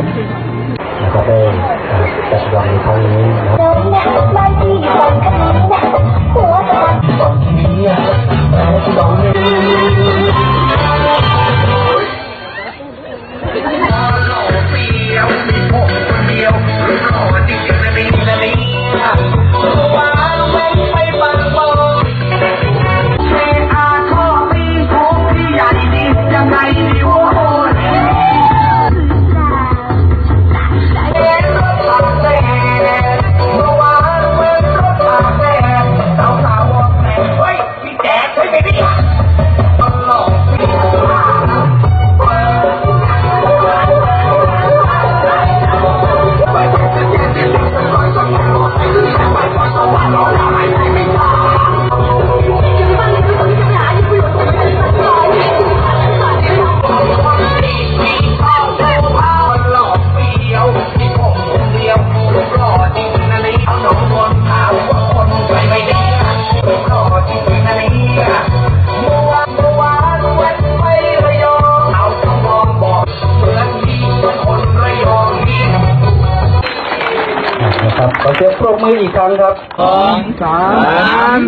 ครับแล้วก็ได้จัดวันในครั้งนี้นะครับ แจ๊ค ครับขอเสียงปรบมืออีกครั้งครับสองสาม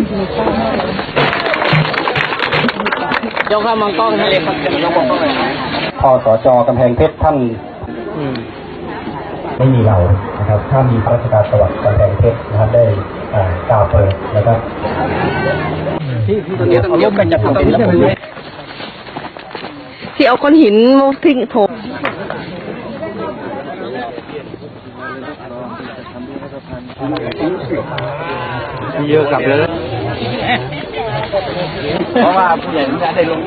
ยกข้ามมองกล้องทะเลครับยกมองกล้องเลยพอสจกำแพงเพชรท่านไม่มีเรานะครับ ถ้ามีข้าราชการจังหวัดกำแพงเพชรนะครับได้อ่ากล่าวเปิดนะครับตรงนี้ตรงนี้เป็นจะทำเป็นแล้วผมที่เอาก้อนหินมาทิ้งโถ มเยอะกลับเลยเพราะว่าผู้ใหญ่ไม่ได้ลง